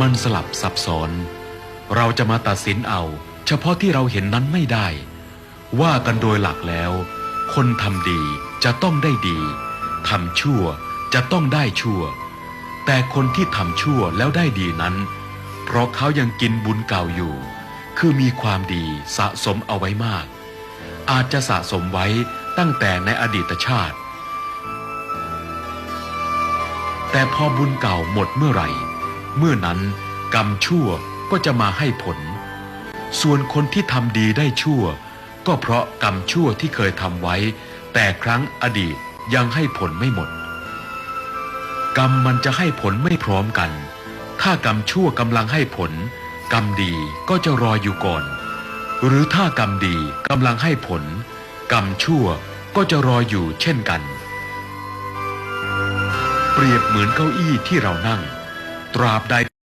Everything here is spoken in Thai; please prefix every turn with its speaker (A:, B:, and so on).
A: มันสลับซับซ้อน เราจะมาตัดสินเอา เฉพาะที่เราเห็นนั้นไม่ได้ ว่ากันโดยหลักแล้ว คนทำดีจะต้องได้ดีทำชั่วจะต้องได้ชั่ว แต่คนที่ทำชั่วแล้วได้ดีนั้น เพราะเขายังกินบุญเก่าอยู่ คือมีความดีสะสมเอาไว้มาก อาจจะสะสมไว้ตั้งแต่ในอดีตชาติ แต่พอบุญเก่าหมดเมื่อไหร่ เมื่อนั้นกรรมชั่วก็จะมาให้ผล ส่วนคนที่ทำดีได้ชั่ว ก็เพราะกรรมชั่วที่เคยทำไว้ แต่ครั้งอดีตยังให้ผลไม่หมด กรรมมันจะให้ผลไม่พร้อมกัน ถ้ากรรมชั่วกำลังให้ผล กรรมดีก็จะรออยู่ก่อน หรือถ้ากรรมดีกำลังให้ผล กรรมชั่วก็จะรออยู่เช่นกัน เปรียบเหมือนเก้าอี้ที่เรานั่ง ตราบใด